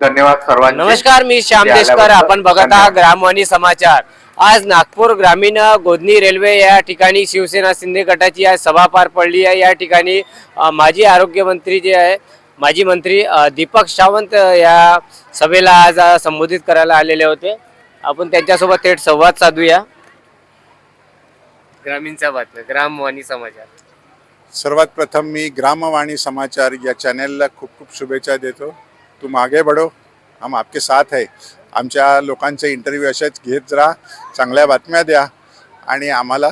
धन्यवाद सर्वांचे. नमस्कार मी श्याम देशकर. आपण बघत आहात. ग्रामवाणी समाचार. आज नागपूर ग्रामीण गोधनी रेल्वे या ठिकाणी शिवसेना शिंदे गटाची आज सभा पार पडली आहे. या ठिकाणी माजी आरोग्यमंत्री जे आहे माजी मंत्री दीपक सावंत या सभेला आज संबोधित करायला आलेले होते. आपण त्यांच्यासोबत थेट संवाद साधूया. ग्रामीणचा बातम्या ग्रामवाणी समाचार. सर्वात प्रथम मी ग्रामवाणी समाचार या चॅनेलला खूप खूप शुभेच्छा देतो. तुम आगे बढो हम आपके साथ आहे आमच्या लोकांचे इंटरव्ह्यू असेच घेत राहा चांगल्या बातम्या द्या आणि आम्हाला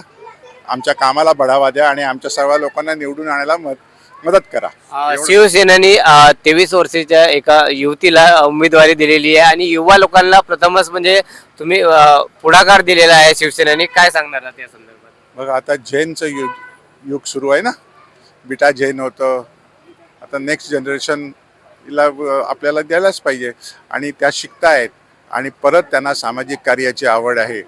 आमच्या कामाला बढावा द्या आणि आमच्या सर्व लोकांना निवडून आणायला मद मदत करा. शिवसेनेने तेवीस वर्षाच्या एका युवतीला उमेदवारी दिलेली आहे आणि युवा लोकांना प्रथमच म्हणजे तुम्ही पुढाकार दिलेला आहे शिवसेनेने. काय सांगणार या संदर्भात? बघा आता जैनचं युग युग सुरू आहे ना. बिटा जैन होतं. आता नेक्स्ट जनरेशन ला आपल्याला द्यायलाच पाहिजे. आणि त्या शिकतायत. आणि परत त्यांना सामाजिक कार्याची आवड आहे.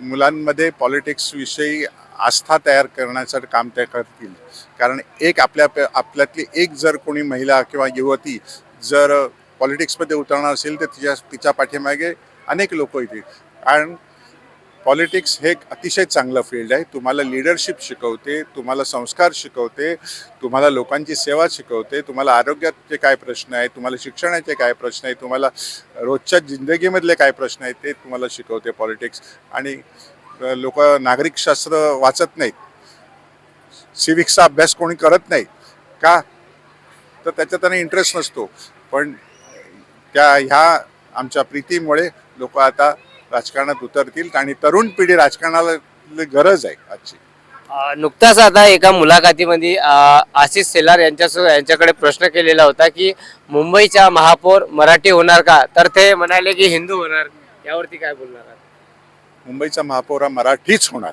मुलांमध्ये पॉलिटिक्सविषयी आस्था तयार करण्याचं काम त्या करतील. कारण एक आपल्या आपल्यातली एक जर कोणी महिला किंवा युवती जर पॉलिटिक्समध्ये उतरणार असेल तर तिच्या तिच्या पाठीमागे अनेक लोक येतील. कारण पॉलिटिक्स हे एक अतिशय चांगलं फील्ड आहे. तुम्हाला लिडरशिप शिकवते तुम्हाला संस्कार शिकवते तुम्हाला लोकांची सेवा शिकवते तुम्हाला आरोग्याचे काय प्रश्न आहे तुम्हाला शिक्षणाचे काय प्रश्न आहे तुम्हाला रोजच्या जिंदगीमधले काय प्रश्न आहेत ते तुम्हाला शिकवते पॉलिटिक्स. आणि लोक नागरिकशास्त्र वाचत नाहीत. सिविक्सचा अभ्यास कोणी करत नाही. का? तर त्याच्यात त्यांना इंटरेस्ट नसतो. पण त्या ह्या आमच्या प्रीतीमुळे लोक आता राजकारणात उतरतील आणि तरुण पिढी राजकारणाला गरज आहे आजची. नुकताच आता एका मुलाखतीमध्ये आशिष सेलार यांच्या यांच्याकडे प्रश्न केलेला होता की मुंबईच्या महापौर मराठी होणार का? तर ते म्हणाले की हिंदू होणार. यावरती काय बोलणार आहात? मुंबईचा महापौर हा मराठीच होणार.